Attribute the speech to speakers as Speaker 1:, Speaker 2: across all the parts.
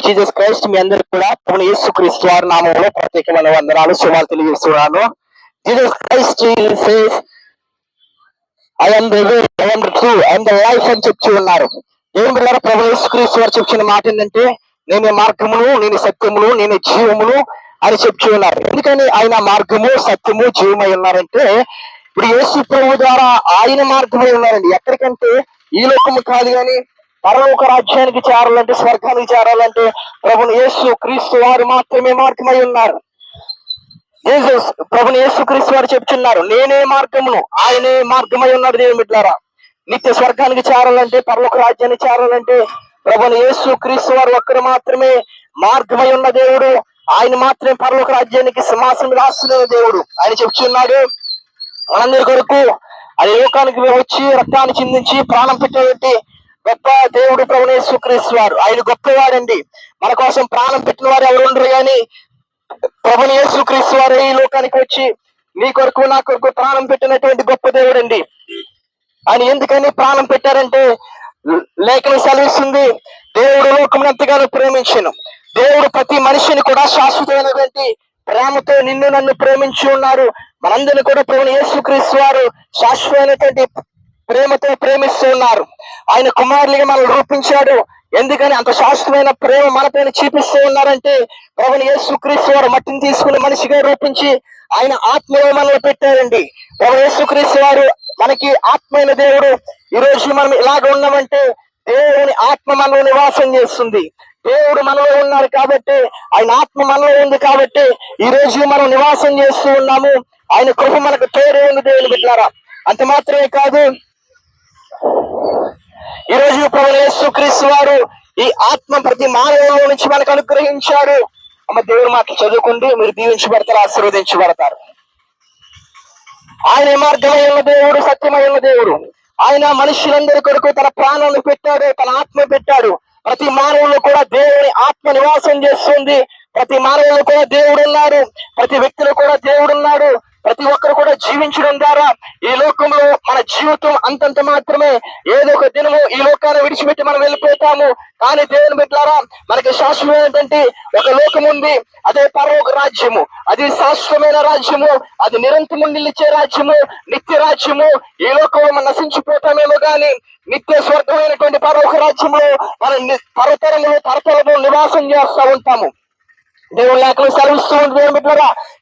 Speaker 1: Of Jesus Christ మీ అందరికి కూడా మన యేసు క్రీస్తు వారి నామంలో ప్రత్యేకమైన వందనాలు శుభాలు తెలియజేస్తున్నాను. Jesus Christ says I am the way I the true the life అని చెప్తూ ఉన్నారు. ఏం బిడ్డలారా ప్రభు యేసు క్రీస్తు వారు చెప్పిన మాట ఏంటంటే నేను మార్గమును నేను సత్యమును నేను జీవమును అని చెప్తూ ఉన్నారు. ఎందుకని ఆయన మార్గము సత్యము జీవమై ఉన్నారంటే ఇప్పుడు యేసు ప్రభు ద్వారా ఆయన మార్గమై ఉన్నారండి. ఎక్కడికంటే ఈ లోకము కాదు కానీ పరలోక రాజ్యానికి చేరాలంటే స్వర్గానికి చేరాలంటే ప్రభుని యేసు క్రీస్తు వారు మాత్రమే మార్గమై ఉన్నారు. జీసస్ ప్రభుని యేసు క్రీస్తు వారు చెప్తున్నారు నేనే మార్గమును ఆయనే మార్గమై ఉన్నారు దేవుని బిడ్డారా. నిత్య స్వర్గానికి చేరాలంటే పరలోక రాజ్యానికి చేరాలంటే ప్రభుని యేసు క్రీస్తు వారు ఒక్కరు మాత్రమే మార్గమై ఉన్న దేవుడు. ఆయన మాత్రమే పరలోక రాజ్యానికి సింహాసనం రాస్తున్న దేవుడు. ఆయన చెప్తున్నాడు మనందరి కొరకు అది లోకానికి వచ్చి రక్తాన్ని చిందించి ప్రాణం పెట్టబెట్టి గొప్ప దేవుడు ప్రభునే సుక్రీస్తు క్రీస్తు వారు. ఆయన గొప్పవాడండి. మన కోసం ప్రాణం పెట్టిన వారు ఎవరు ఉండరు కానీ ప్రభుని యేసు క్రీస్తు వారు ఈ లోకానికి వచ్చి నీ కొరకు నా కొరకు ప్రాణం పెట్టినటువంటి గొప్ప దేవుడండి. ఆయన ఎందుకని ప్రాణం పెట్టారంటే లేఖనం సెలవిస్తుంది. దేవుడు లోకమునంతగానో ప్రేమించను. దేవుడు ప్రతి మనిషిని కూడా శాశ్వతమైనటువంటి ప్రేమతో నిన్ను నన్ను ప్రేమించి ఉన్నారు. మనందరిని కూడా ప్రభుని యేసుక్రీస్తు వారు శాశ్వతమైనటువంటి ప్రేమతో ప్రేమిస్తూ ఉన్నారు ఆయన కుమారులుగా మనల్ని రూపించాడు. ఎందుకని? అంత శాశ్వతమైన ప్రేమ మనపైన చూపిస్తూ ఉన్నారంటే ప్రభుని యేసుక్రీస్తు వారు మట్టిని తీసుకుని మనిషిగా రూపించి ఆయన ఆత్మలో మనల్ని పెట్టారండి. ప్రభు యేసుక్రీస్తు వారు మనకి ఆత్మైన దేవుడు. ఈ రోజు మనం ఇలాగ ఉన్నామంటే దేవుని ఆత్మ మనలో నివాసం చేస్తుంది. దేవుడు మనలో ఉన్నారు కాబట్టి ఆయన ఆత్మ మనలో ఉంది కాబట్టి ఈ రోజు మనం నివాసం చేస్తూ ఉన్నాము. ఆయన కృప మనకు తోడే ఉంది దేవుని బిడ్డారా. అంత మాత్రమే కాదు ఈ రోజు ప్రభు క్రీస్తు వారు ఈ ఆత్మ ప్రతి మానవులో నుంచి మనకు అనుగ్రహించారు అమ్మ దేవుడు మాటలు చదువుకుంటూ మీరు దీవించబడతారు ఆశీర్వదించబడతారు. ఆయన మార్గమై ఉన్న దేవుడు సత్యమై ఉన్న దేవుడు. ఆయన మనుషులందరి కొరకు తన ప్రాణాలను పెట్టాడు తన ఆత్మ పెట్టాడు. ప్రతి మానవులు కూడా దేవుని ఆత్మ నివాసం చేస్తుంది. ప్రతి మానవులు కూడా దేవుడు ఉన్నారు ప్రతి వ్యక్తిలో కూడా దేవుడు ఉన్నాడు జీవించడం ద్వారా ఈ లోకంలో మన జీవితం అంతంత మాత్రమే. ఏదో ఒక దినము ఈ లోకాన్ని విడిచిపెట్టి మనం వెళ్ళిపోతాము. కానీ దేవుని బిడ్డారా మనకి శాశ్వతమైనటువంటి ఒక లోకం ఉంది. అదే పరలోక రాజ్యము. అది శాశ్వతమైన రాజ్యము. అది నిరంతరం నిలిచే రాజ్యము. నిత్య రాజ్యము. ఈ లోకంలో మనం నశించిపోతామేమో గాని నిత్య స్వర్గమైనటువంటి పరలోక రాజ్యంలో మనం ని- తరతరము నివాసం చేస్తా ఉంటాము. దేవుడు లేఖలు సెలవిస్తూ ఉంటుంది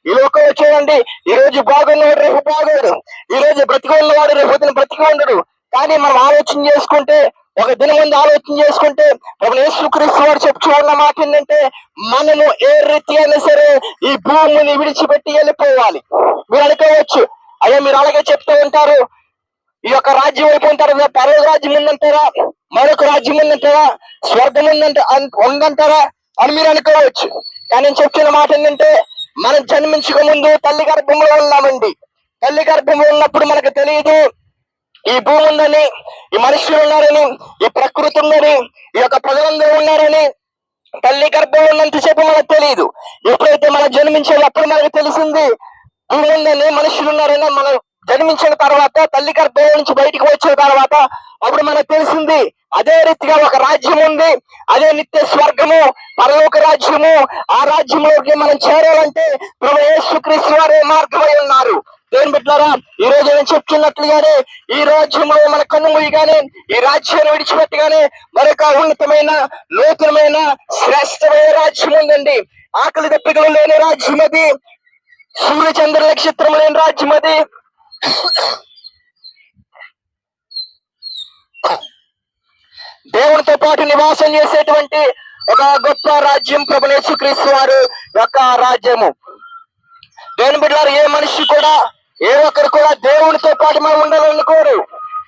Speaker 1: ఈ లోకంలో చూడండి ఈ రోజు బాగున్నవాడు రేపు బాగోడు. ఈ రోజు బ్రతికి ఉన్నవాడు రేపు పొద్దున బ్రతికి ఉండడు కానీ మనం ఆలోచన చేసుకుంటే ఒక దినం ముందు ఆలోచన చేసుకుంటే ప్రభుత్వ యేసుక్రీస్తు వారు చెప్తూ ఉన్న మాట ఏంటంటే మనము ఏ రీతి అయినా సరే ఈ భూమిని విడిచిపెట్టి వెళ్ళిపోవాలి. మీరు అడగవచ్చు అయ్యా మీరు అలాగే చెప్తూ ఉంటారు. ఈ యొక్క రాజ్యం అయిపోయిన పర్వ రాజ్యం ఉందంటారా? మరొక రాజ్యం ఉందంటారా? స్వర్గం ఉందంట ఉందంటారా? అని మీరు అనుకోవచ్చు. కానీ చెప్పిన చెప్తున్న మాట ఏంటంటే మనం జన్మించక ముందు తల్లి గర్భంలో ఉన్నామండి. తల్లి గర్భంలో ఉన్నప్పుడు మనకు తెలియదు ఈ భూమి ఉందని ఈ మనుషులు ఉన్నారని ఈ ప్రకృతి ఉందని ఈ యొక్క ప్రజలందరూ ఉన్నారని తల్లి గర్భంలో ఉన్నంతసేపు మనకు తెలియదు ఎప్పుడైతే మనం జన్మించేటప్పుడు మనకు తెలిసింది భూమి ఉందని మనుషులు ఉన్నారని మనం జన్మించిన తర్వాత తల్లి గర్భం నుంచి బయటికి వచ్చిన తర్వాత అప్పుడు మనకు తెలిసింది అదే రీతిగా ఒక రాజ్యం ఉంది అదే నిత్య స్వర్గము పరలోక రాజ్యము. ఆ రాజ్యంలోకి మనం చేరాలంటే ప్రభు యేసుక్రీస్తు వారే మార్గమై ఉన్నారు? దేని బిడ్డారా ఈ రోజు నేను చెప్తున్నట్లుగానే ఈ రాజ్యంలో మన కన్ను ముయ్యగానే ఈ రాజ్యాన్ని విడిచిపెట్టగానే మరొక ఉన్నతమైన నూతనమైన శ్రేష్టమైన రాజ్యం ఉందండి. ఆకలి దప్పికలు లేని రాజ్యం అది. సూర్య చంద్ర నక్షత్రం లేని రాజ్యం అది. దేవునితో పాటు నివాసం చేసేటువంటి ఒక గొప్ప రాజ్యం ప్రభు క్రీస్తు వారు యొక్క రాజ్యము. దేవుని బిడ్డారు ఏ మనిషి కూడా ఏ ఒక్కరు కూడా దేవునితో పాటు మనం ఉండాలనుకోరు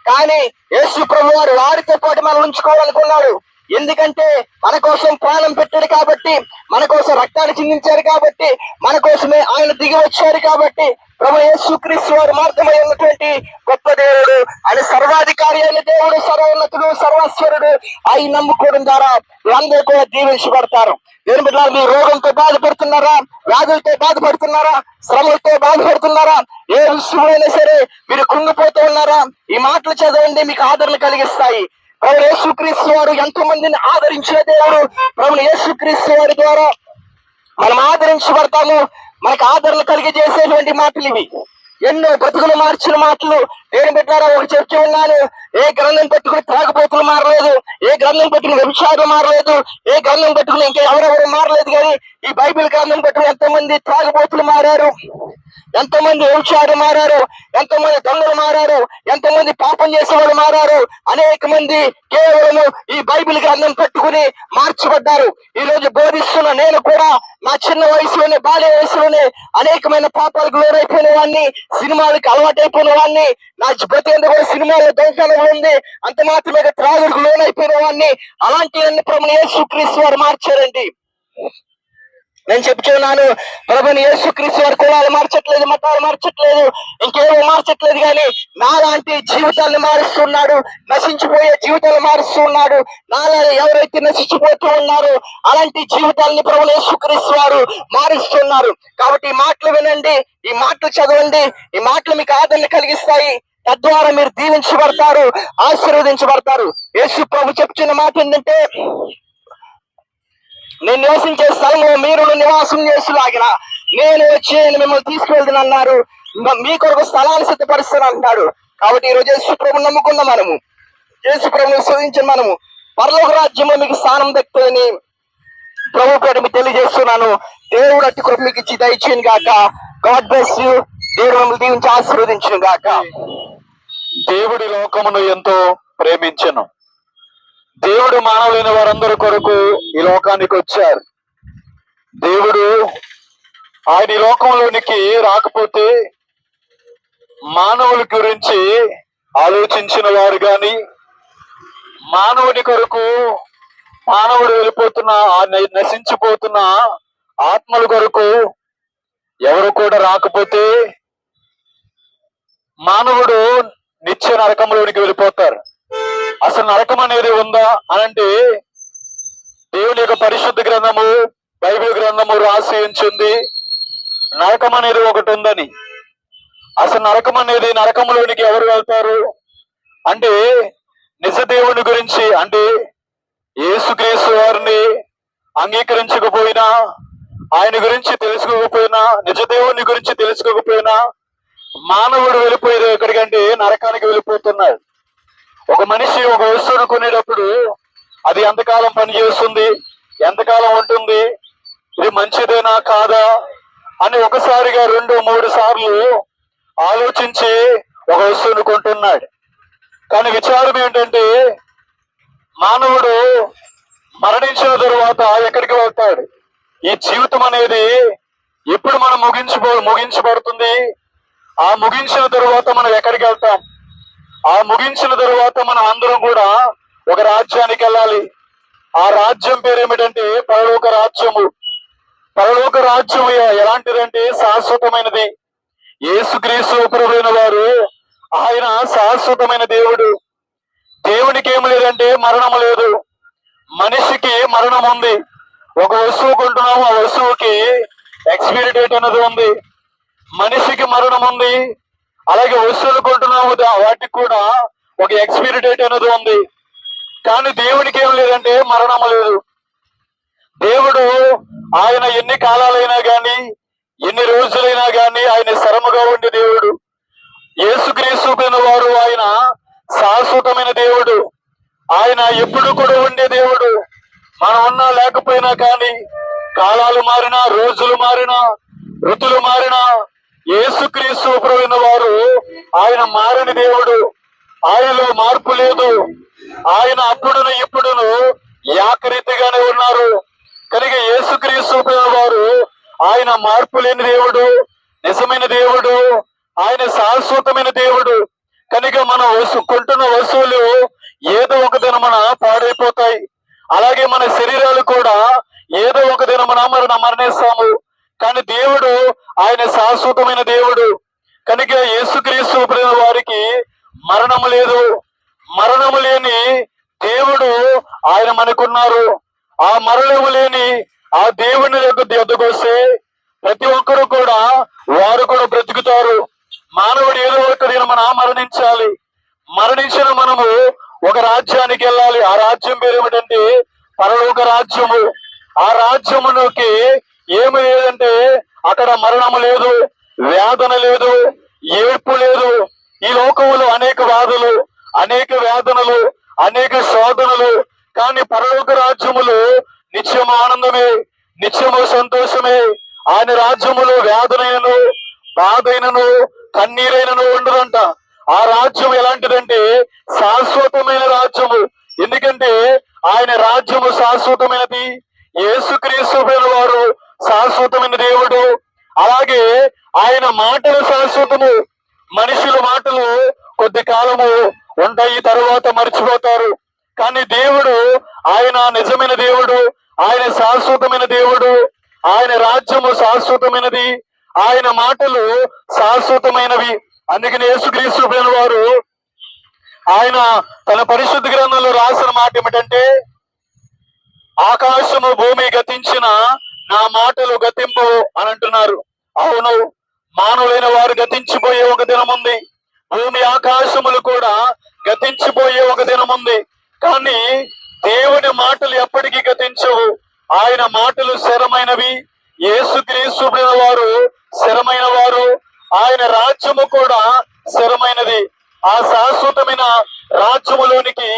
Speaker 1: కానీ యేసు ప్రభు వారు వారితో పాటు మనం ఉంచుకోవాలనుకున్నాడు ఎందుకంటే మన కోసం ప్రాణం పెట్టాడు కాబట్టి మన కోసం రక్తాన్ని చిందించారు కాబట్టి మన కోసమే ఆయన దిగి వచ్చారు కాబట్టి ప్రభు యేసుక్రీస్తు వారు మార్గమై ఉన్నటువంటి గొప్ప దేవుడు ఆయన సర్వాధికారి అయిన దేవుడు సర్వోన్నతుడు సర్వస్వరుడు అయి నమ్ముకోవడం ద్వారా వీళ్ళందరూ కూడా దీవించబడతారు. దేవుని మీ మీరు రోగంతో బాధపడుతున్నారా? వ్యాధులతో బాధపడుతున్నారా? శ్రమలతో బాధపడుతున్నారా? ఏ విషయమైనా సరే మీరు కుంగిపోతూ ఉన్నారా? ఈ మాటలు చదవండి మీకు ఆదరణ కలిగిస్తాయి. ప్రభు యేసుక్రీస్తు వారు ఎంతో మందిని ఆదరించిన దేవుడు. ప్రభు యేసుక్రీస్తు వారి ద్వారా మనం ఆదరించబడతాము. మనకు ఆదరణ కలిగజేసేటువంటి మాటలు ఇవి. ఎన్నో బ్రతుకులు మార్చిన మాటలు. నేను పెట్టారా ఒక చెప్తూ ఉన్నాను ఏ గ్రంథం పెట్టుకుని త్రాగపోతులు మారలేదు. ఏ గ్రంథం పెట్టుకుని వ్యభిచారం మారలేదు. ఏ గ్రంథం పెట్టుకుని ఇంకా ఎవరెవరు మారలేదు కానీ ఈ బైబిల్ గ్రంథం పెట్టుకుని ఎంతమంది త్రాగబోతులు మారారు? ఎంతమంది వ్యభిచారం మారారు? ఎంతమంది దొంగలు మారారు? ఎంతమంది పాపం చేసేవాళ్ళు మారారు? అనేక మంది కేవలం ఈ బైబిల్ గ్రంథం పట్టుకుని మార్చబడ్డారు. ఈ రోజు బోధిస్తున్న నేను కూడా నా చిన్న వయసులోనే బాల్య వయసులోనే అనేకమైన పాపాలకు లోనైపోయిన వాడిని సినిమాలకు అలవాటైపోయిన వాడిని నా బ్రతికంత కూడా సినిమాలో దొంగతనం ఉంది. అంత మాత్రమే త్రాగుడికి లోనైపోయిన వాడిని. అలాంటి అన్ని ప్రభుని యేసుక్రీస్తు వారు మార్చారండి. నేను చెప్తున్నాను ప్రభుని యేసుక్రీస్తు వారి కులాలు మార్చట్లేదు మతాలు మార్చట్లేదు ఇంకేమో మార్చట్లేదు కానీ నాలాంటి జీవితాలను మారుస్తున్నాడు నశించిపోయే జీవితాలు మారుస్తున్నాడు నాలా ఎవరైతే నశించిపోతూ ఉన్నారో అలాంటి జీవితాలని ప్రభుని యేసుక్రీస్తు వారు మారుస్తున్నారు. కాబట్టి ఈ మాటలు వినండి ఈ మాటలు చదవండి ఈ మాటలు మీకు ఆదరణ కలిగిస్తాయి. తద్వారా మీరు దీవించబడతారు ఆశీర్వదించబడతారు. యేసు ప్రభు చెప్తున్న మాట ఏంటంటే నేను నివసించే స్థలంలో మీరు నివాసం చేసేలాగిన. నేను వచ్చి మిమ్మల్ని తీసుకువెళ్తాను అన్నారు మీ కొరకు స్థలాన్ని సిద్ధపరుస్తాను అంటాడు కాబట్టి ఈ రోజు యేసు నమ్ముకున్న మనము. యేసుప్రభుని శోధించిన మనము. పరలోక రాజ్యంలో మీకు స్థానం దక్కుతుందని ప్రభు పేరు మీకు తెలియజేస్తున్నాను. దేవుడు అట్టి కృప మీకు ఇచ్చి దయచేయను గాక. God bless you. దేవుడు మిమ్మల్ని దీవించి ఆశీర్వదించను గాక.
Speaker 2: దేవుడి లోకమును ఎంతో ప్రేమించను. దేవుడు మానవులైన వారందరి కొరకు ఈ లోకానికి వచ్చారు. దేవుడు ఆయన ఈ లోకంలోనికి రాకపోతే మానవుల గురించి ఆలోచించిన వారు గాని మానవుని కొరకు మానవుడు వెళ్ళిపోతున్న ఆ నశించిపోతున్న ఆత్మల కొరకు ఎవరు కూడా రాకపోతే మానవుడు నిత్య నరకంలోనికి వెళ్ళిపోతారు. అసలు నరకం అనేది ఉందా అనంటే దేవుని యొక్క పరిశుద్ధ గ్రంథము బైబిల్ గ్రంథము రాసి ఉంచింది. నరకం అనేది ఒకటి ఉందని. అసలు నరకం అనేది నరకంలోనికి ఎవరు వెళ్తారు? అంటే నిజ దేవుని గురించి అంటే యేసుక్రీస్తు వారిని అంగీకరించకపోయినా ఆయన గురించి తెలుసుకోకపోయినా నిజ దేవుని గురించి తెలుసుకోకపోయినా మానవుడు వెళ్ళిపోయేది ఎక్కడికంటే నరకానికి వెళ్ళిపోతున్నాడు. ఒక మనిషి ఒక వస్తువును కొనేటప్పుడు అది ఎంతకాలం పనిచేస్తుంది ఎంతకాలం ఉంటుంది? ఇది మంచిదేనా కాదా? అని ఒకసారిగా రెండు మూడు సార్లు ఆలోచించి ఒక వస్తువును కొంటున్నాడు. కానీ విచారం ఏంటంటే మానవుడు మరణించిన తరువాత ఎక్కడికి వెళ్తాడు? ఈ జీవితం అనేది ఎప్పుడు మనం ముగించబో ముగించబడుతుంది? ఆ ముగించిన తరువాత మనం ఎక్కడికి వెళ్తాం? ఆ ముగించిన తరువాత మన అందరం కూడా ఒక రాజ్యానికి వెళ్ళాలి. ఆ రాజ్యం పేరు ఏమిటంటే పరలోక రాజ్యము. పరలోక రాజ్యం ఎలాంటిదంటే శాశ్వతమైనది. ఏసుక్రీస్తు ప్రభువైన వారు ఆయన శాశ్వతమైన దేవుడు. దేవునికి ఏమి లేదంటే మరణం లేదు. మనిషికి మరణం ఉంది. ఒక వస్తువు కొంటున్నాము ఆ వస్తువుకి ఎక్స్పీరి డేట్ అనేది ఉంది. మనిషికి మరణం ఉంది. అలాగే వస్తువులు కొంటున్నాము. దా- వాటికి కూడా ఒక ఎక్స్పైరీ డేట్ అనేది ఉంది. కానీ దేవుడికి ఏం లేదంటే మరణం లేదు. దేవుడు ఆయన ఎన్ని కాలాలైనా గాని ఎన్ని రోజులైనా గాని ఆయన శ్రమగా ఉండే దేవుడు. యేసుక్రీస్తు వారు ఆయన శాశ్వతమైన దేవుడు. ఆయన ఎప్పుడు కూడా ఉండే దేవుడు. మనం ఉన్నా లేకపోయినా కానీ కాలాలు మారినా రోజులు మారినా ఋతులు మారినా యేసుక్రీస్తు ప్రభువైన వారు ఆయన మారని దేవుడు. ఆయనలో మార్పు లేదు. ఆయన అప్పుడును ఇప్పుడును యాకరీతిగానే ఉన్నారు. కనుక యేసుక్రీస్తు వారు ఆయన మార్పు లేని దేవుడు నిజమైన దేవుడు ఆయన శాశ్వతమైన దేవుడు. కనుక మనం వసుకుంటున్న కొంటున్న వస్తువులు ఏదో ఒక దినమన పాడైపోతాయి. అలాగే మన శరీరాలు కూడా ఏదో ఒక దినమన మరణ మరణిస్తాము. కానీ దేవుడు ఆయన శాశ్వతమైన దేవుడు. కనుక యేసుక్రీస్తు వారికి మరణము లేదు. మరణము లేని దేవుడు ఆయన మనకున్నారు. ఆ మరణము లేని ఆ దేవుని యొక్క వస్తే ప్రతి ఒక్కరు కూడా వారు కూడా బ్రతుకుతారు. మానవుడు ఏదో ఒక మనం మరణించాలి. మరణించిన మనము ఒక రాజ్యానికి వెళ్ళాలి. ఆ రాజ్యం పేరు ఏమిటంటే పరలోక రాజ్యము. ఆ రాజ్యములోకి ఏమి లేదంటే అక్కడ మరణము లేదు వేదన లేదు ఏడ్పు లేదు. ఈ లోకంలో అనేక బాధలు అనేక వేదనలు అనేక శోధనలు కానీ పరలోక రాజ్యములు నిత్యము ఆనందమే నిత్యము సంతోషమే. ఆయన రాజ్యములో వేదనైనను బాధైనను కన్నీరైనను ఉండదంట. ఆ రాజ్యం ఎలాంటిదంటే శాశ్వతమైన రాజ్యము. ఎందుకంటే ఆయన రాజ్యము శాశ్వతమైనది. యేసుక్రీస్తు వారు శాశ్వతమైన దేవుడు. అలాగే ఆయన మాటలు శాశ్వతము. మనుషుల మాటలు కొద్ది కాలము ఉంటాయి తర్వాత మర్చిపోతారు. కానీ దేవుడు ఆయన నిజమైన దేవుడు ఆయన శాశ్వతమైన దేవుడు ఆయన రాజ్యము శాశ్వతమైనది ఆయన మాటలు శాశ్వతమైనవి. అందుకని యేసుక్రీస్తు వారు ఆయన తన పరిశుద్ధ గ్రంథంలో రాసిన మాట ఏమిటంటే ఆకాశము భూమి గతించిన నా మాటలు గతింపు అని అంటున్నారు. అవును మానవులైన వారు గతించిపోయే ఒక దినం ఉంది భూమి ఆకాశములు కూడా గతించిపోయే ఒక దినం ఉంది కానీ దేవుని మాటలు ఎప్పటికీ గతించవు. ఆయన మాటలు స్థిరమైనవి. యేసుక్రీస్తు ప్రభువు వారు స్థిరమైన వారు ఆయన రాజ్యము కూడా స్థిరమైనది. ఆ శాశ్వతమైన రాజ్యములోనికి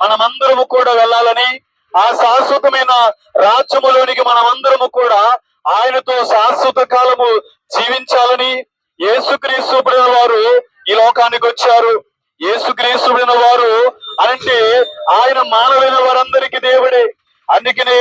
Speaker 2: మనమందరము కూడా వెళ్ళాలని ఆ శాశ్వతమైన రాజ్యములోనికి మనమందరము కూడా ఆయనతో శాశ్వత కాలము జీవించాలని యేసుక్రీస్తు వారు ఈ లోకానికి వచ్చారు. యేసుక్రీస్తు వారు అంటే ఆయన మానవైన వారందరికీ దేవుడే. అందుకనే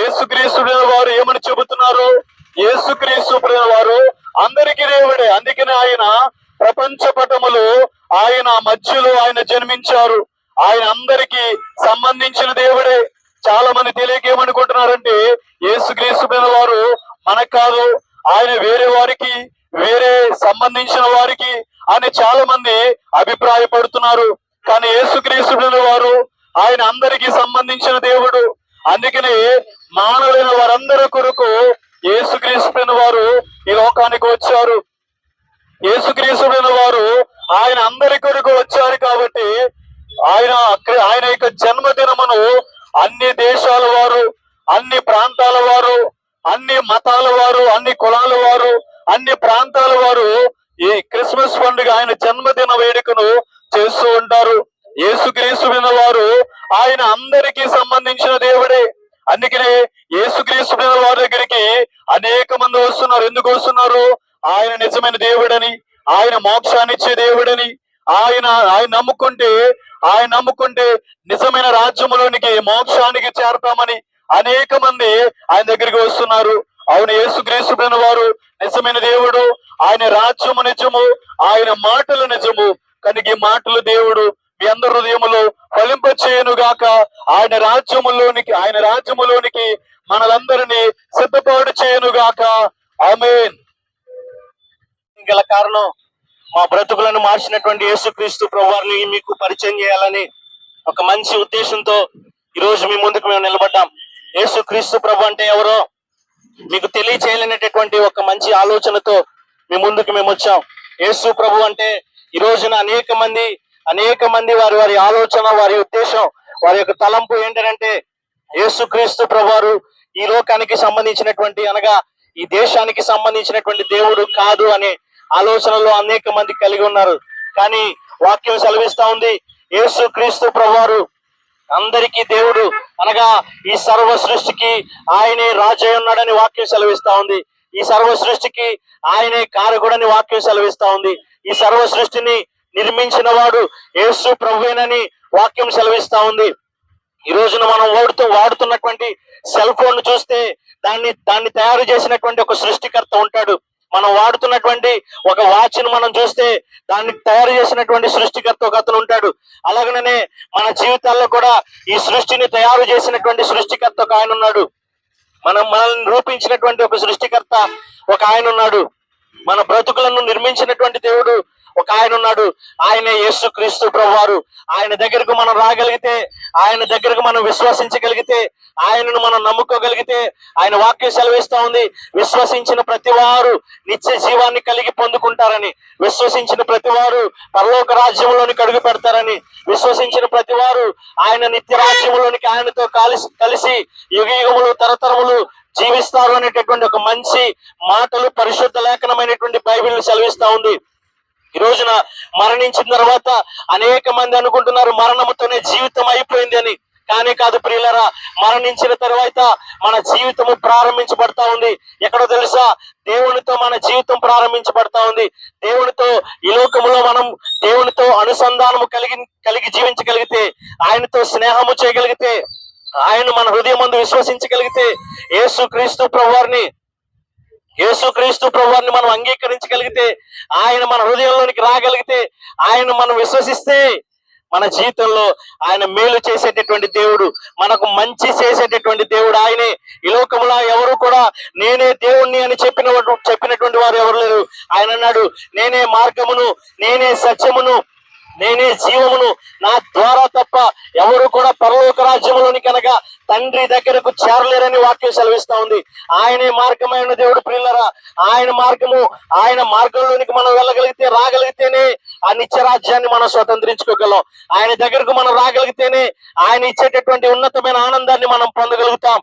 Speaker 2: యేసుక్రీస్తు వారు ఏమని చెబుతున్నారు? యేసుక్రీస్తు వారు అందరికీ దేవుడే. అందుకనే ఆయన ప్రపంచ పటములు ఆయన మధ్యలో ఆయన జన్మించారు. ఆయన అందరికీ సంబంధించిన దేవుడే. చాలా మంది తెలియక ఏమనుకుంటున్నారంటే యేసుక్రీస్తు ప్రభువు వారు మనకు కాదు ఆయన వేరే వారికి వేరే సంబంధించిన వారికి అని చాలా మంది అభిప్రాయపడుతున్నారు. కానీ యేసుక్రీస్తు వారు ఆయన అందరికీ సంబంధించిన దేవుడు. అందుకనే మానవులైన వారందరి కొరకు ఏసుక్రీస్తున్న వారు ఈ లోకానికి వచ్చారు. యేసుక్రీస్తుడైన వారు ఆయన అందరి కొరకు వచ్చారు కాబట్టి ఆయన ఆయన యొక్క జన్మదినమును అన్ని దేశాల వారు అన్ని ప్రాంతాల వారు అన్ని మతాల వారు అన్ని కులాల వారు అన్ని ప్రాంతాల వారు ఈ క్రిస్మస్ పండుగ ఆయన జన్మదిన వేడుకను చేస్తూ ఉంటారు. యేసుక్రీస్తుడైన వారు ఆయన అందరికీ సంబంధించిన దేవుడే. అందుకనే యేసుక్రీస్తు వారి దగ్గరికి అనేక మంది వస్తున్నారు. ఎందుకు వస్తున్నారు? ఆయన నిజమైన దేవుడని ఆయన మోక్షాన్నిచ్చే దేవుడని ఆయన ఆయన నమ్ముకుంటే ఆయన నమ్ముకుంటే నిజమైన రాజ్యములోనికి మోక్షానికి చేరతామని అనేక మంది ఆయన దగ్గరికి వస్తున్నారు. అవును యేసుక్రీస్తు వారు నిజమైన దేవుడు. ఆయన రాజ్యము నిజము ఆయన మాటలు నిజము. కనుక ఈ మాటలు దేవుడు మీ అందరి హృదయములో ఫలింప చేయను గాక ఆయన రాజ్యములోనికి ఆయన రాజ్యములోనికి మనలందరినీ సిద్ధపాటు చేయను గాక ఆమెన్.
Speaker 3: గల కారణం మా బ్రతుకులను మార్చినటువంటి యేసుక్రీస్తు ప్రభువారిని మీకు పరిచయం చేయాలని ఒక మంచి ఉద్దేశంతో ఈ రోజు మీ ముందుకు మేము నిలబడ్డాం. యేసుక్రీస్తు ప్రభు అంటే ఎవరో మీకు తెలియచేయాలనేటటువంటి ఒక మంచి ఆలోచనతో మీ ముందుకు మేము వచ్చాం. యేసు ప్రభు అంటే ఈ రోజున అనేక మంది అనేక మంది వారి వారి ఆలోచన వారి ఉద్దేశం వారి యొక్క తలంపు ఏంటంటే యేసుక్రీస్తు ప్రభువారు ఈ లోకానికి సంబంధించినటువంటి అనగా ఈ దేశానికి సంబంధించినటువంటి దేవుడు కాదు అనే ఆలోచనలో అనేక మంది కలిగి ఉన్నారు. కానీ వాక్యం సెలవిస్తా ఉంది. యేసు క్రీస్తు ప్రభువారు అందరికీ దేవుడు అనగా ఈ సర్వ సృష్టికి ఆయనే రాజయ్య ఉన్నాడని వాక్యం సెలవిస్తా ఉంది. ఈ సర్వ సృష్టికి ఆయనే కారకుడని వాక్యం సెలవిస్తా ఉంది. ఈ సర్వ సృష్టిని నిర్మించిన వాడు యేసు ప్రభువేనని వాక్యం సెలవిస్తా ఉంది. ఈ రోజున మనం వాడుతూ వాడుతున్నటువంటి సెల్ ఫోన్ చూస్తే దాన్ని దాన్ని తయారు చేసినటువంటి ఒక సృష్టికర్త ఉంటాడు. మనం వాడుతున్నటువంటి ఒక వాచ్ను మనం చూస్తే దాన్ని తయారు చేసినటువంటి సృష్టికర్త ఒక అతను ఉంటాడు. అలాగనే మన జీవితాల్లో కూడా ఈ సృష్టిని తయారు చేసినటువంటి సృష్టికర్త ఒక ఆయన ఉన్నాడు. మనం మనల్ని రూపించినటువంటి ఒక సృష్టికర్త ఒక ఆయన ఉన్నాడు. మన బ్రతుకులను నిర్మించినటువంటి దేవుడు ఒక ఆయన ఉన్నాడు ఆయనే యేసు క్రీస్తు ప్రభువారు. ఆయన దగ్గరకు మనం రాగలిగితే ఆయన దగ్గరకు మనం విశ్వసించగలిగితే ఆయనను మనం నమ్ముకోగలిగితే ఆయన వాక్యం సెలవిస్తా ఉంది విశ్వసించిన ప్రతి వారు నిత్య జీవాన్ని కలిగి పొందుకుంటారని విశ్వసించిన ప్రతి వారు పరలోక రాజ్యంలోనికి అడుగు పెడతారని విశ్వసించిన ప్రతి వారు ఆయన నిత్య రాజ్యంలోనికి ఆయనతో కలిసి కలిసి యుగ యుగములు తరతరములు జీవిస్తారు అనేటటువంటి ఒక మంచి మాటలు పరిశుద్ధ లేఖనమైనటువంటి బైబిల్ సెలవిస్తా ఉంది. ఈ రోజున మరణించిన తర్వాత అనేక మంది అనుకుంటున్నారు మరణముతోనే జీవితం అయిపోయింది అని. కానీ కాదు ప్రియులరా మరణించిన తర్వాత మన జీవితము ప్రారంభించబడతా ఉంది. ఎక్కడో తెలుసా? దేవునితో మన జీవితం ప్రారంభించబడతా ఉంది. దేవునితో ఈ లోకములో మనం దేవునితో అనుసంధానము కలిగి కలిగి జీవించగలిగితే ఆయనతో స్నేహము చేయగలిగితే ఆయన మన హృదయం ముందు విశ్వసించగలిగితే యేసు క్రీస్తు ప్రభువారిని యేసు క్రీస్తు ప్రభువారిని మనం అంగీకరించగలిగితే ఆయన మన హృదయంలోనికి రాగలిగితే ఆయన మనం విశ్వసిస్తే మన జీవితంలో ఆయన మేలు చేసేటటువంటి దేవుడు మనకు మంచి చేసేటటువంటి దేవుడు ఆయనే. ఈ లోకంలో ఎవరు కూడా నేనే దేవుణ్ణి అని చెప్పిన చెప్పినటువంటి వారు ఎవరు లేరు. ఆయన అన్నాడు నేనే మార్గమును నేనే సత్యమును నేనే జీవమును నా ద్వారా తప్ప ఎవరు కూడా పరలోక రాజ్యంలోని కనుక తండ్రి దగ్గరకు చేరలేరని వాక్యం సెలవిస్తా ఉంది. ఆయనే మార్గమైన దేవుడు ప్రిల్లరా ఆయన మార్గము ఆయన మార్గంలోనికి మనం వెళ్ళగలిగితే రాగలిగితేనే ఆ నిత్య రాజ్యాన్ని మనం స్వతంత్రించుకోగలం. ఆయన దగ్గరకు మనం రాగలిగితేనే ఆయన ఇచ్చేటటువంటి ఉన్నతమైన ఆనందాన్ని మనం పొందగలుగుతాం.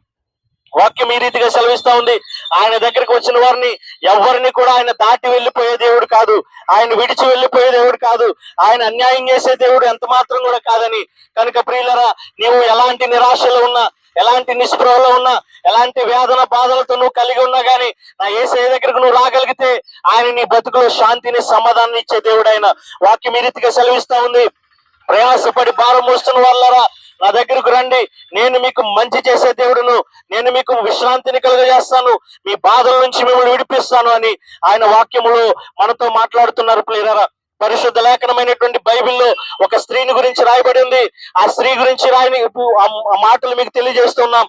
Speaker 3: వాక్యం ఈ రీతిగా సెలవిస్తా ఉంది. ఆయన దగ్గరికి వచ్చిన వారిని ఎవరిని కూడా ఆయన దాటి వెళ్ళిపోయే దేవుడు కాదు. ఆయన విడిచి వెళ్ళిపోయే దేవుడు కాదు. ఆయన అన్యాయం చేసే దేవుడు ఎంత మాత్రం కూడా కాదని. కనుక ప్రియులరా నీవు ఎలాంటి నిరాశలో ఉన్నా ఎలాంటి నిస్పృహలో ఉన్నా ఎలాంటి వేదన బాధలతో నువ్వు కలిగి ఉన్నా కానీ నా ఏసే దగ్గరకు నువ్వు రాగలిగితే ఆయన నీ బతుకులో శాంతిని సమాధానం ఇచ్చే దేవుడు ఆయన వాక్యం ఈ రీతిగా సెలవిస్తా ఉంది. ప్రయాసపడి భారం మోస్తున్న వాళ్ళరా నా దగ్గరకు రండి. నేను మీకు మంచి చేసే దేవుడును. నేను మీకు విశ్రాంతిని కలుగజేస్తాను. మీ బాధల నుంచి మిమ్మల్ని విడిపిస్తాను అని ఆయన వాక్యములో మనతో మాట్లాడుతున్నారు ప్లేరరా పరిశుద్ధ లేఖనమైనటువంటి బైబిల్లో ఒక స్త్రీని గురించి రాయబడి ఉంది. ఆ స్త్రీ గురించి రాయని ఆ- మాటలు మీకు తెలియజేస్తున్నాం.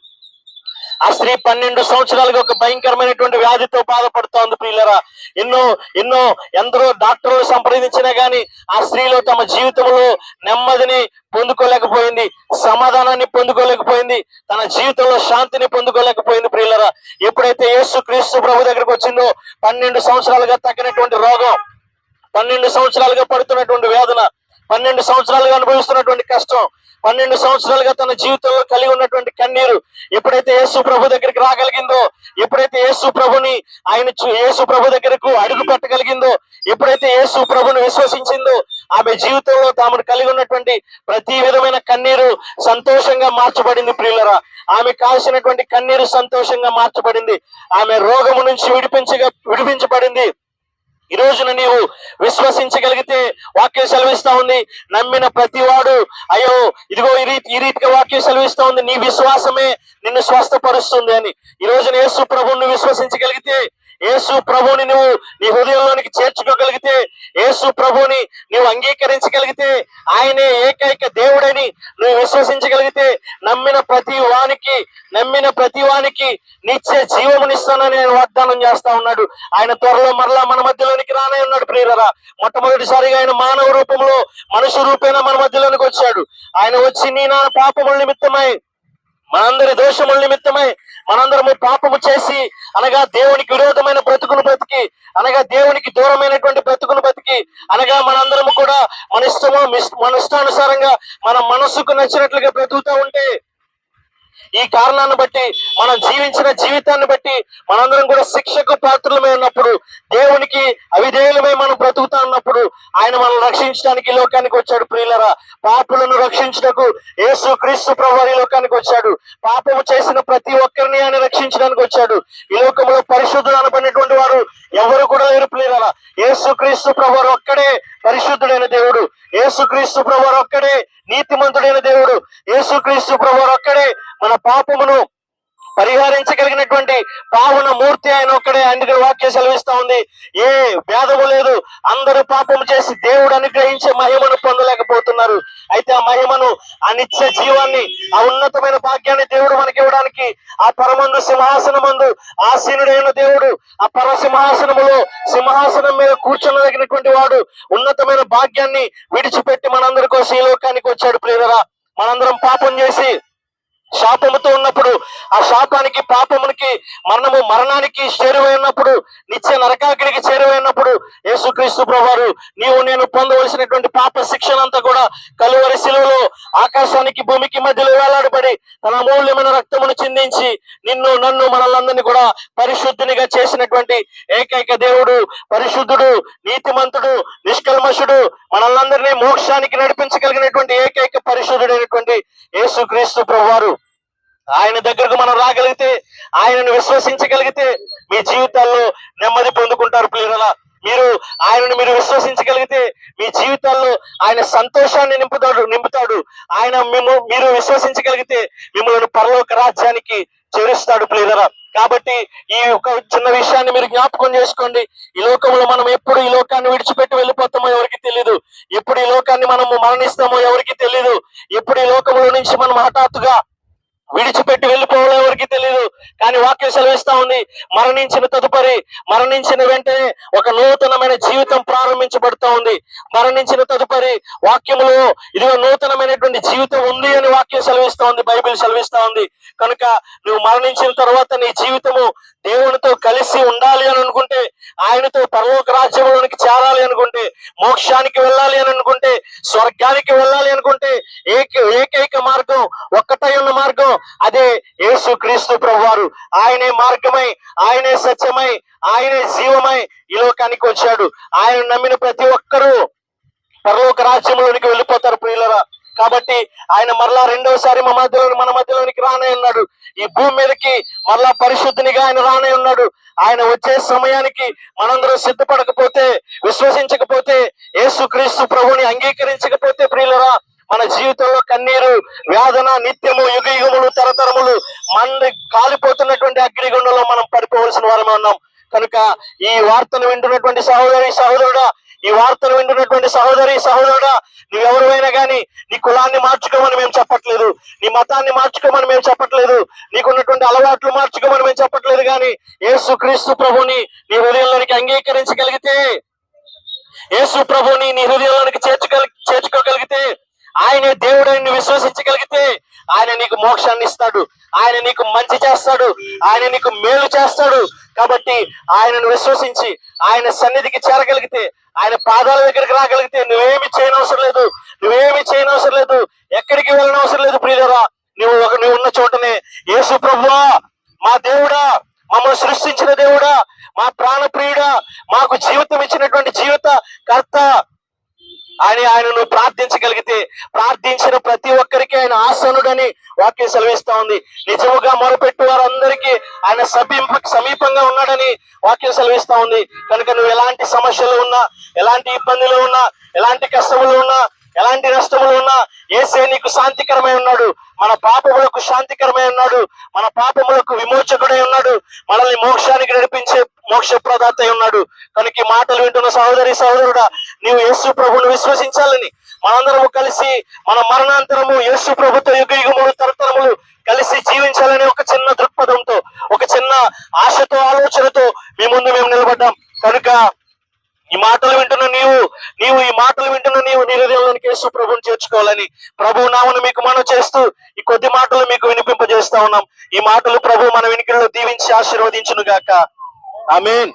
Speaker 3: ఆ స్త్రీ పన్నెండు సంవత్సరాలుగా ఒక భయంకరమైనటువంటి వ్యాధితో బాధపడుతోంది ప్రియులరా. ఎన్నో ఎన్నో ఎందరో డాక్టర్లు సంప్రదించినా గాని ఆ స్త్రీలో తమ జీవితంలో నెమ్మదిని పొందుకోలేకపోయింది సమాధానాన్ని పొందుకోలేకపోయింది తన జీవితంలో శాంతిని పొందుకోలేకపోయింది ప్రియులరా. ఎప్పుడైతే యేసు క్రీస్తు ప్రభు దగ్గరకు వచ్చిందో పన్నెండు సంవత్సరాలుగా తగ్గినటువంటి రోగం పన్నెండు సంవత్సరాలుగా పడుతున్నటువంటి వేదన పన్నెండు సంవత్సరాలుగా అనుభవిస్తున్నటువంటి కష్టం పన్నెండు సంవత్సరాలుగా తన జీవితంలో కలిగి ఉన్నటువంటి కన్నీరు ఎప్పుడైతే యేసు ప్రభు దగ్గరికి రాగలిగిందో ఎప్పుడైతే యేసు ప్రభుని ఆయన చూ- యేసు ప్రభు దగ్గరకు అడుగు పెట్టగలిగిందో ఎప్పుడైతే యేసు ప్రభును విశ్వసించిందో ఆమె జీవితంలో తాము కలిగి ఉన్నటువంటి ప్రతి విధమైన కన్నీరు సంతోషంగా మార్చబడింది ప్రియులరా. ఆమె కాల్సినటువంటి కన్నీరు సంతోషంగా మార్చబడింది. ఆమె రోగము నుంచి విడిపించగా విడిపించబడింది. ఈ రోజున నీవు విశ్వసించగలిగితే వాక్యం సెలవిస్తా ఉంది. నమ్మిన ప్రతివాడు అయ్యో ఇదిగో ఈ రీతి ఈ రీతిగా వాక్యం సెలవిస్తా ఉంది. నీ విశ్వాసమే నిన్ను స్వస్థపరుస్తుంది అని. ఈ రోజున యేసు ప్రభువుని విశ్వసించగలిగితే యేసు ప్రభువుని నువ్వు నీ హృదయంలోనికి చేర్చుకోగలిగితే యేసు ప్రభువుని నువ్వు అంగీకరించగలిగితే ఆయనే ఏకైక దేవుడని నువ్వు విశ్వసించగలిగితే నమ్మిన ప్రతి వానికి నమ్మిన ప్రతి వానికి నిత్య జీవమునిస్తానని ఆయన వాగ్దానం చేస్తా ఉన్నాడు. ఆయన త్వరలో మరలా మన మధ్యలోనికి రానే ఉన్నాడు ప్రియరరా మొట్టమొదటిసారిగా ఆయన మానవ రూపంలో మనుషు రూపేణ మన మధ్యలోనికి వచ్చాడు. ఆయన వచ్చి నీ నా పాపముల నిమిత్తమై మనందరి దోషముల నిమిత్తమై మనందరము పాపము చేసి అనగా దేవునికి విరోధమైన బ్రతుకును బ్రతికి అనగా దేవునికి దూరమైనటువంటి బ్రతుకును బ్రతికి అనగా మనందరము కూడా మన ఇష్టము మిస్- మన ఇష్టానుసారంగా మన మనసుకు నచ్చినట్లుగా బ్రతుకుతూ ఉంటే ఈ కారణాన్ని బట్టి మనం జీవించిన జీవితాన్ని బట్టి మనందరం కూడా శిక్షకు పాత్రలమై ఉన్నప్పుడు దేవునికి అవిధేయులమై మనం బ్రతుకుతా ఉన్నప్పుడు ఆయన మనం రక్షించడానికి లోకానికి వచ్చాడు. ప్రియులరా పాపులను రక్షించడానికి యేసు క్రీస్తు ప్రభు లోకానికి వచ్చాడు. పాపము చేసిన ప్రతి ఒక్కరిని ఆయన రక్షించడానికి వచ్చాడు. ఈ లోకంలో పరిశుద్ధులు అనబడినటువంటి వారు ఎవరు కూడా లేరు ప్రియులరా. యేసు క్రీస్తు ప్రభు ఒక్కడే పరిశుద్ధుడైన దేవుడు. యేసు క్రీస్తు ప్రభు ఒక్కడే నీతిమంతుడైన దేవుడు. యేసు క్రీస్తు ప్రభు ఒక్కడే మన పాపమును పరిహరించగలిగినటువంటి పావున మూర్తి ఆయన ఒక్కడే అందుకే వాక్య సెలవిస్తా ఉంది. ఏ భేదము లేదు. అందరూ పాపము చేసి దేవుడు అనుగ్రహించే మహిమను పొందలేకపోతున్నారు. అయితే ఆ మహిమను ఆ నిత్య జీవాన్ని ఆ ఉన్నతమైన భాగ్యాన్ని దేవుడు మనకి ఇవ్వడానికి ఆ పరమందు సింహాసనమందు ఆసీనుడైన దేవుడు ఆ పర సింహాసనములో సింహాసనం మీద కూర్చొనదగినటువంటి వాడు ఉన్నతమైన భాగ్యాన్ని విడిచిపెట్టి మనందరి కోసం ఈ లోకానికి వచ్చాడు ప్రియరా మనందరం పాపం చేసి శాపముతో ఉన్నప్పుడు ఆ శాపానికి పాపమునికి మరణము మరణానికి చేరువై ఉన్నప్పుడు నిత్య నరకాగ్నికి చేరువై ఉన్నప్పుడు యేసుక్రీస్తు ప్రభువారు నీవు నేను పొందవలసినటువంటి పాప శిక్షణంతా కూడా కలువరి శిలువలో ఆకాశానికి భూమికి మధ్యలో వేలాడబడి తన అమూల్యమైన రక్తమును చిందించి నిన్ను నన్ను మనలందరినీ కూడా పరిశుద్ధునిగా చేసినటువంటి ఏకైక దేవుడు పరిశుద్ధుడు నీతిమంతుడు నిష్కల్మషుడు మనల్ని మోక్షానికి నడిపించగలిగినటువంటి ఏకైక పరిశుద్ధుడైనటువంటి యేసుక్రీస్తు ప్రభువారు. ఆయన దగ్గరకు మనం రాగలిగితే ఆయనను విశ్వసించగలిగితే మీ జీవితాల్లో నెమ్మది పొందుకుంటారు పిల్లల మీరు ఆయనను మీరు విశ్వసించగలిగితే మీ జీవితాల్లో ఆయన సంతోషాన్ని నింపుతాడు నింపుతాడు. ఆయన మేము మీరు విశ్వసించగలిగితే మిమ్మల్ని పరలోక రాజ్యానికి చేరుస్తాడు ప్రియరా కాబట్టి ఈ ఒక చిన్న విషయాన్ని మీరు జ్ఞాపకం చేసుకోండి. ఈ లోకంలో మనం ఎప్పుడు ఈ లోకాన్ని విడిచిపెట్టి వెళ్ళిపోతామో ఎవరికి తెలియదు ఎప్పుడు ఈ లోకాన్ని మనము మరణిస్తామో ఎవరికి తెలియదు ఎప్పుడు ఈ లోకంలో నుంచి మనం హఠాత్తుగా విడిచిపెట్టి వెళ్ళిపోవడం ఎవరికి తెలియదు కానీ వాక్యం సెలవిస్తా ఉంది మరణించిన తదుపరి మరణించిన వెంటనే ఒక నూతనమైన జీవితం ప్రారంభించబడుతూ ఉంది. మరణించిన తదుపరి వాక్యములో ఇదిగో నూతనమైనటువంటి జీవితం ఉంది అని వాక్యం సెలవిస్తా ఉంది బైబిల్ సెలవిస్తా ఉంది. కనుక నువ్వు మరణించిన తర్వాత నీ జీవితము దేవునితో కలిసి ఉండాలి అని అనుకుంటే ఆయనతో పరలోక రాజ్యంలోనికి చేరాలి అనుకుంటే మోక్షానికి వెళ్ళాలి అని అనుకుంటే స్వర్గానికి వెళ్ళాలి అనుకుంటే ఏక ఏకైక మార్గం ఒక్కటై ఉన్న మార్గం అదే యేసు క్రీస్తు ప్రభువారు. ఆయనే మార్గమై ఆయనే సత్యమై ఆయనే జీవమై ఈ లోకానికి వచ్చాడు. ఆయన నమ్మిన ప్రతి ఒక్కరూ పరలోక రాజ్యంలోనికి వెళ్ళిపోతారు ప్రియులరా. కాబట్టి ఆయన మరలా రెండోసారి మా మధ్యలో మన మధ్యలోనికి రానే ఉన్నాడు. ఈ భూమి మీదకి మరలా పరిశుద్ధినిగా ఆయన రానే ఉన్నాడు. ఆయన వచ్చే సమయానికి మనందరం సిద్ధపడకపోతే విశ్వసించకపోతే యేసుక్రీస్తు ప్రభుని అంగీకరించకపోతే ప్రియులరా మన జీవితంలో కన్నీరు వేదన నిత్యము యుగ యుగములు తరతరములు మన కాలిపోతున్నటువంటి అగ్నిగుండంలో మనం పడిపోవలసిన వారమే ఉన్నాం. కనుక ఈ వార్తను వింటున్నటువంటి సహోదరి సహోదరుడా ఈ వార్తను వింటున్నటువంటి సహోదరి సహోదరుడా నువ్వెవరైనా గాని నీ కులాన్ని మార్చుకోమని మేము చెప్పట్లేదు. నీ మతాన్ని మార్చుకోమని మేము చెప్పట్లేదు. నీకున్నటువంటి అలవాట్లు మార్చుకోమని మేము చెప్పట్లేదు కానీ యేసు క్రీస్తు ప్రభుని నీ హృదయంలోనికి అంగీకరించగలిగితే యేసు ప్రభుని నీ హృదయంలోనికి చేర్చగలి ఆయనే దేవుడని విశ్వసించగలిగితే ఆయన నీకు మోక్షాన్ని ఇస్తాడు. ఆయన నీకు మంచి చేస్తాడు. ఆయన నీకు మేలు చేస్తాడు. కాబట్టి ఆయనను విశ్వసించి ఆయన సన్నిధికి చేరగలిగితే ఆయన పాదాల దగ్గరికి రాగలిగితే నువ్వేమి చేయనవసరం లేదు. నువ్వేమి చేయనవసరం లేదు. ఎక్కడికి వెళ్ళనవసరం లేదు ప్రియులరా. నువ్వు ఒక నువ్వు ఉన్న చోటనే యేసు ప్రభువా మా దేవుడా మమ్మల్ని సృష్టించిన దేవుడా మా ప్రాణప్రియుడా మాకు జీవితం ఇచ్చినటువంటి జీవిత కర్త అని ఆయనను ప్రార్థించగలిగితే ప్రార్థించిన ప్రతి ఒక్కరికి ఆయన ఆసనుడని వాక్యం సెలవిస్తా ఉంది. నిజముగా మొరపెట్టు వారందరికీ ఆయన సమీప సమీపంగా ఉన్నాడని వాక్యం సెలవిస్తా ఉంది. కనుక నువ్వు ఎలాంటి సమస్యలు ఉన్నా ఎలాంటి ఇబ్బందులు ఉన్నా ఎలాంటి కష్టములు ఉన్నా ఎలాంటి నష్టములు ఉన్నా ఏసే నీకు శాంతికరమై ఉన్నాడు. మన పాపములకు శాంతికరమై ఉన్నాడు. మన పాపములకు విమోచకుడై ఉన్నాడు. మనల్ని మోక్షానికి నడిపించే మోక్ష ప్రదాత అయి ఉన్నాడు. కనుక ఈ మాటలు వింటున్న సహోదరి సహోదరుడా నీవు యేసు ప్రభుని విశ్వసించాలని మనందరము కలిసి మన మరణాంతరము యేసు ప్రభుతో యుగ యుగములు తరతరములు కలిసి జీవించాలనే ఒక చిన్న దృక్పథంతో ఒక చిన్న ఆశతో ఆలోచనతో మీ ముందు మేము నిలబడ్డాం. కనుక ఈ మాటలు వింటున్న నీవు నీవు ఈ మాటలు వింటున్న నీవు నీ హృదయంలోనికి యేసు ప్రభుని చేర్చుకోవాలని ప్రభు నామను మీకు మనం చేస్తూ ఈ కొద్ది మాటలు మీకు వినిపింపజేస్తా ఉన్నాం. ఈ మాటలు ప్రభు మన వెనుకల్లో దీవించి ఆశీర్వదించును గాక ఆమేన్